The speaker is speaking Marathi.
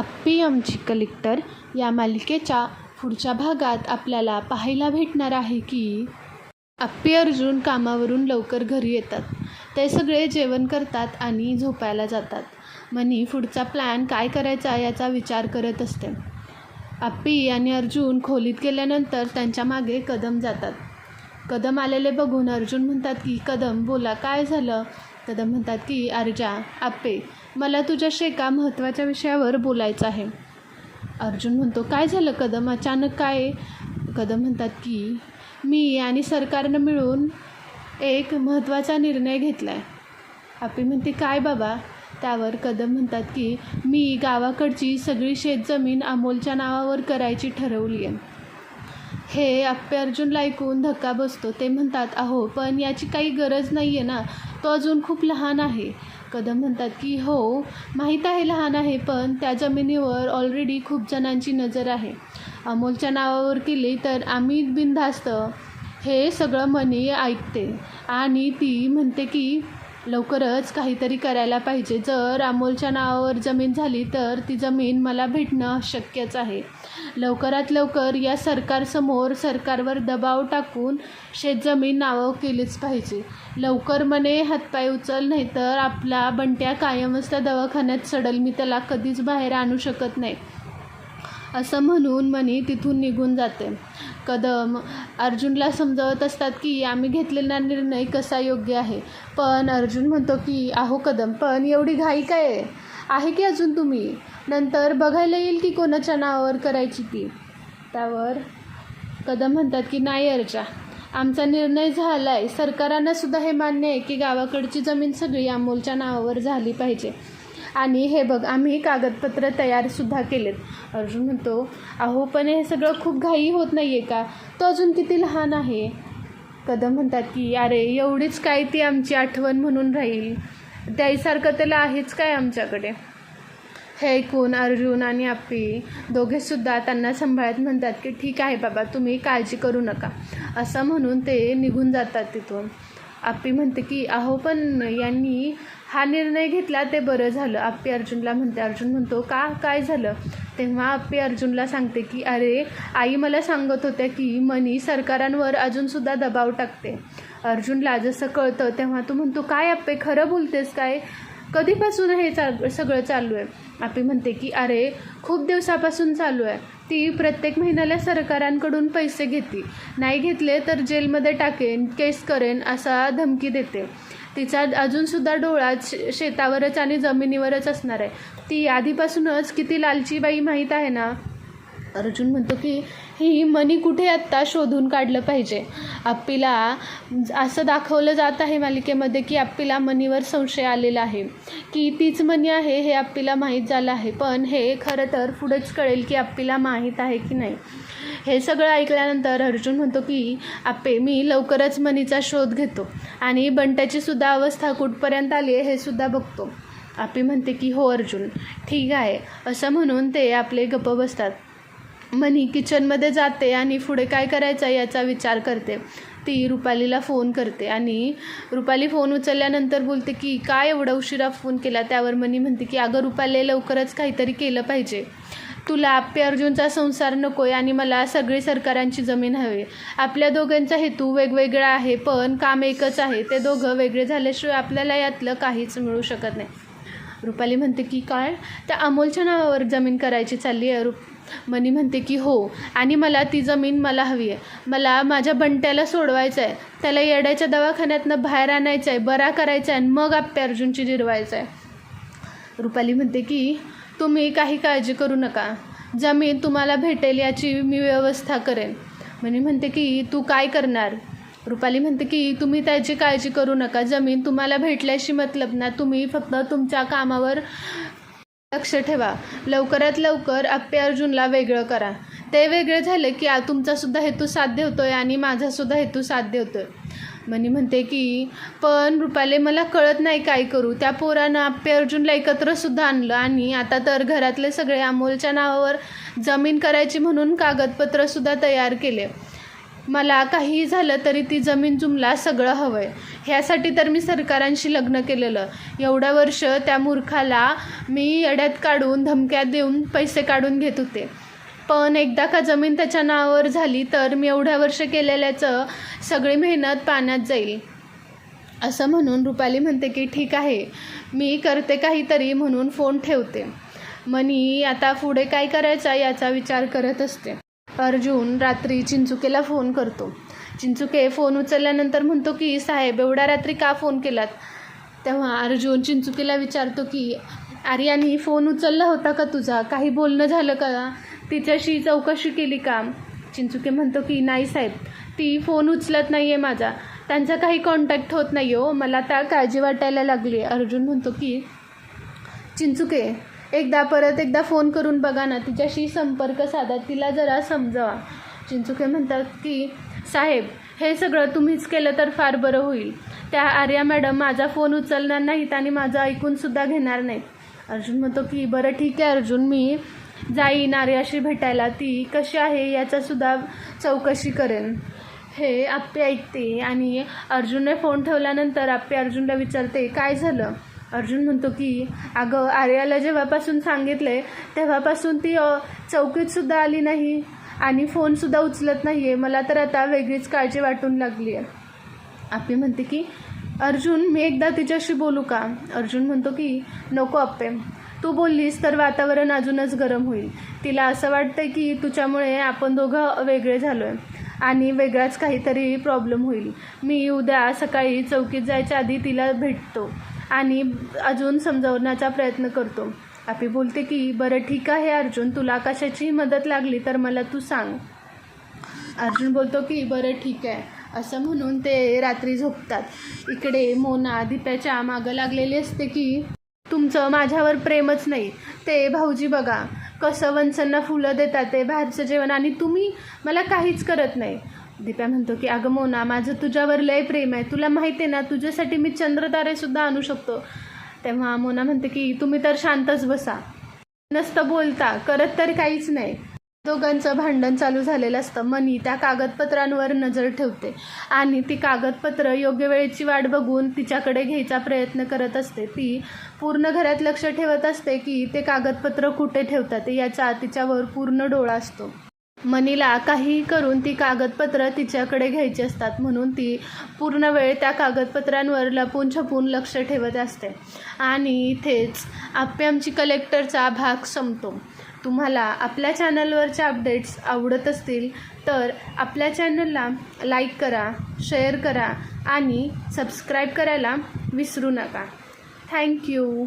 अप्पियमची आमची कलेक्टर या मालिकेच्या पुढच्या भागात आपल्याला पाहायला भेटणार आहे की अप्पी अर्जुन कामावरून लवकर घरी येतात. ते सगळे जेवण करतात आणि झोपायला जातात. मनी पुढचा प्लॅन काय करायचा याचा विचार करत असते. अप्पी आणि अर्जुन खोलीत गेल्यानंतर त्यांच्या मागे कदम जातात. कदम आलेले बघून अर्जुन म्हणतात की कदम बोला काय झालं? कदम म्हणतात की अर्जा आप्पे मला तुझ्याशी एका महत्त्वाच्या विषयावर बोलायचं आहे. अर्जुन म्हणतो काय झालं कदम? अचानक काय? कदम म्हणतात की मी आणि सरकारनं मिळून एक महत्त्वाचा निर्णय घेतला आहे आपी म्हणते काय बाबा? त्यावर कदम म्हणतात की मी गावाकडची सगळी शेतजमीन अमोलच्या नावावर करायची ठरवली आहे हे आप्पे अर्जुनला ऐकून धक्का बसतो. ते म्हणतात अहो पण याची काही गरज नाही आहे ना. तो अजून खूप लहान आहे. कदम म्हणतात की हो माहीत आहे लहान आहे पण त्या जमिनीवर ऑलरेडी खूप जणांची नजर आहे. अमोलच्या नावावर केली तर आम्ही बिनधास्त. हे सगळं मनी ऐकते आणि ती म्हणते की लवकरच काहीतरी करायला पाहिजे. जर अमोलच्या नावावर जमीन झाली तर ती जमीन मला भेटणं शक्यच आहे. लवकरात लवकर या सरकारसमोर सरकारवर दबाव टाकून शेतजमीन नावं केलीच पाहिजे. लवकर मने हातपाय उचल नाही तर आपला बंट्या कायमच त्या दवाखान्यात सडल मी त्याला कधीच बाहेर आणू शकत नाही. असं म्हणून मनी तिथून निघून जाते. कदम. अर्जुनला समजावत असतात की आम्ही घेतलेला निर्णय कसा योग्य आहे? पण अर्जुन म्हणतो की अहो कदम पण एवढी घाई काय आहे? आहे की अजून तुम्ही? नंतर बघायला येईल की कोणाच्या नावावर करायची ती. त्यावर कदम म्हणतात की नाही अर्जा. आमचा निर्णय झाला आहे सरकारांना सुद्धा हे मान्य आहे की गावाकडची जमीन सगळी अमोलच्या नावावर झाली पाहिजे. आणि हे बघ आम्ही कागदपत्र तयारसुद्धा केलेत. अर्जुन म्हणतो अहो पण हे सगळं खूप घाई होत नाही आहे का? तो अजून किती लहान आहे? कदम म्हणतात की अरे एवढीच काय ती आमची आठवण म्हणून राहील? त्याईसारखं त्याला आहेच काय आमच्याकडे? हे ऐकून अर्जुन आणि आप्पी दोघेसुद्धा त्यांना सांभाळत म्हणतात की ठीक आहे बाबा तुम्ही काळजी करू नका. असं म्हणून ते निघून जातात तिथून. आप्पी म्हणते की अहो पण यांनी हा निर्णय घेतला ते बरं झालं. आप्पी अर्जुनला म्हणते अर्जुन म्हणतो का काय झालं? तेव्हा आप्पी अर्जुनला सांगते की अरे आई मला सांगत होत्या की मनी सरकारांवर अजूनसुद्धा दबाव टाकते. अर्जुनला जसं कळतं तेव्हा तू म्हणतो काय आप्पे खरं बोलतेस काय? कधीपासून हे चाल सगळं चालू आहे? आपी म्हणते की अरे खूप दिवसापासून चालू आहे. ती प्रत्येक महिन्याला सरकारांकडून पैसे घेते. नाही घेतले तर जेलमध्ये टाकेन केस करेन असा धमकी देते. तिचा अजूनसुद्धा डोळा शे शेतावरच आणि जमिनीवरच असणार आहे. ती आधीपासूनच किती लालची बाई माहीत आहे ना? अर्जुन म्हणतो की ही मनी कुठे आत्ता शोधून काढलं पाहिजे? आप्पीला असं दाखवलं जात आहे मालिकेमध्ये की आप्पीला मनीवर संशय आलेला आहे. की तीच मनी आहे हे आप्पीला माहीत झालं आहे. पण हे खरं तर पुढेच कळेल की आप्पीला माहीत आहे की नाही. हे सगळं ऐकल्यानंतर अर्जुन म्हणतो की आप्पे मी लवकरच मनीचा शोध घेतो आणि बंट्याची सुद्धा अवस्था कुठपर्यंत आली आहे हे सुद्धा बघतो. आपी म्हणते की हो अर्जुन ठीक आहे. असं म्हणून ते आपले गप्प बसतात. मनी किचनमध्ये जाते आणि पुढे काय करायचं याचा विचार करते. ती रुपालीला फोन करते आणि रुपाली फोन उचलल्यानंतर बोलते की काय एवढा उशिरा फोन केला? त्यावर मनी म्हणते की अगं रुपाली लवकरच काहीतरी केलं पाहिजे. तुला आप्पे अर्जुनचा संसार नको आहे आणि मला सगळी सरकारांची जमीन हवी. आपल्या दोघांचा हेतू वेगवेगळा आहे पण काम एकच आहे. ते दोघं वेगळे झाल्याशिवाय आपल्याला यातलं काहीच मिळू शकत नाही. रुपाली म्हणते की काय त्या अमोलच्या नावावर जमीन करायची चालली आहे. रुप मनी म्हणते की हो आणि मला ती जमीन मला हवी आहे. मला माझ्या बंट्याला सोडवायचं आहे त्याला येड्याच्या दवाखान्यातनं बाहेर आणायचं आहे बरा करायचा आहे आणि मग आप्पे अर्जुनची जिरवायचं आहे रुपाली म्हणते की तुम्ही काही काळजी करू नका. जमीन तुम्हाला भेटेल याची मी व्यवस्था करेन. मनी म्हणते की तू काय करणार? रुपाली म्हणते की तुम्ही त्याची काळजी करू नका. जमीन तुम्हाला भेटल्याशी मतलब ना. तुम्ही फक्त तुमच्या कामावर लक्ष ठेवा. लवकरात लवकर आप्पे अर्जुनला वेगळं करा. ते वेगळे झाले की तुमचासुद्धा हेतू साध्य होतो आहे आणि माझासुद्धा हेतू साध्य होतो आहे मनी म्हणते की पण रुपाले मला कळत नाही काय करू. त्या पोरानं आप्पे अर्जुनला एकत्रसुद्धा आणलं आणि आता तर घरातले सगळे अमोलच्या नावावर जमीन करायची म्हणून कागदपत्रसुद्धा तयार केले. मला काही झालं तरी ती जमीन जुमला सगळं हवं आहे ह्यासाठी तर मी सरकारांशी लग्न केलेलं. एवढं वर्ष त्या मूर्खाला मी येड्यात काढून धमक्या देऊन पैसे काढून घेत होते. पण एकदा का जमीन त्याच्या नावावर झाली तर मी एवढ्या वर्ष केलेल्याचं सगळी मेहनत पाण्यात जाईल. असं म्हणून रुपाली म्हणते की ठीक आहे मी करते काहीतरी म्हणून फोन ठेवते. मनी आता पुढे काय करायचा याचा विचार करत असते. अर्जुन रात्री चिंचुकेला फोन करतो. चिंचुके फोन उचलल्यानंतर म्हणतो की साहेब एवढ्या रात्री का फोन केलात? तेव्हा अर्जुन चिंचुकेला विचारतो की आर्यानी फोन उचलला होता का तुझा? काही बोलणं झालं का? तिच्याशी चौकशी केली का? चिंचुके म्हणतो की नाही साहेब ती फोन उचलत नाही आहे माझा. त्यांचा काही कॉन्टॅक्ट होत नाही हो. मला त्या काळजी वाटायला लागली अर्जुन म्हणतो की चिंचुके एकदा परत एकदा फोन करून बघा ना तिच्याशी संपर्क साधा तिला जरा समजावा. चिंचुके म्हणतात की साहेब हे सगळं तुम्हीच केलं तर फार बरं होईल. त्या आर्या मॅडम माझा फोन उचलणार नाहीत आणि माझं ऐकूनसुद्धा घेणार नाहीत. अर्जुन म्हणतो की बरं ठीक आहे अर्जुन मी जाईन आर्याशी भेटायला. ती कशी आहे याचासुद्धा चौकशी करेन. हे आप्पे ऐकते आणि अर्जुनने फोन ठेवल्यानंतर आप्पे अर्जुनला विचारते काय झालं? अर्जुन म्हणतो की अगं आर्याला जेव्हापासून सांगितले तेव्हापासून ती चौकीतसुद्धा आली नाही आणि फोनसुद्धा उचलत नाही आहे मला तर आता वेगळीच काळजी वाटून लागली आहे आपली म्हणते की अर्जुन मी एकदा तिच्याशी बोलू का? अर्जुन म्हणतो की नको आप्पे. तू बोललीस तर वातावरण अजूनच गरम होईल. तिला असं वाटतं की तुझ्यामुळे आपण दोघं वेगळे झालो आहे आणि वेगळाच काहीतरी प्रॉब्लेम होईल. मी उद्या सकाळी चौकीत जायच्या आधी तिला भेटतो. आणि अजून समजवण्याचा प्रयत्न करतो. आपी बोलते की बरं ठीक आहे अर्जुन तुला कशाची मदत लागली तर मला तू सांग. अर्जुन बोलतो की बरं ठीक आहे. असं म्हणून ते रात्री झोपतात. इकडे मोना दीप्याच्या मागं लागलेली असते की तुमचं माझ्यावर प्रेमच नाही. ते भाऊजी बघा कसं वंसांना फुलं देतात ते बाहेरचं जेवण आणि तुम्ही मला काहीच करत नाही. दीप्या म्हणतो की अगं मोना माझं तुझ्यावर लय प्रेम आहे. तुला माहिती आहे ना तुझ्यासाठी मी चंद्रतारेसुद्धा आणू शकतो. तेव्हा मोना म्हणते की तुम्ही तर शांतच बसा. नसतं बोलता करत तर काहीच नाही. दोघांचं भांडण चालू झालेलं असतं. मनी त्या कागदपत्रांवर नजर ठेवते आणि ती कागदपत्र योग्य वेळेची वाट बघून तिच्याकडे घ्यायचा प्रयत्न करत असते. ती पूर्ण घरात लक्ष ठेवत असते की ते कागदपत्र कुठे ठेवतात याचा तिच्यावर पूर्ण डोळा असतो. मनीला काहीही करून ती कागदपत्र तिच्याकडे घ्यायची असतात. म्हणून ती पूर्ण वेळ त्या कागदपत्रांवर लपून छपून लक्ष ठेवत असते. आणि इथेच आपे आमची कलेक्टरचा भाग संपतो. तुम्हाला आपल्या चॅनलवरच्या अपडेट्स आवडत असतील तर आपल्या चॅनलला लाईक करा शेअर करा आणि सबस्क्राईब करायला विसरू नका. थँक्यू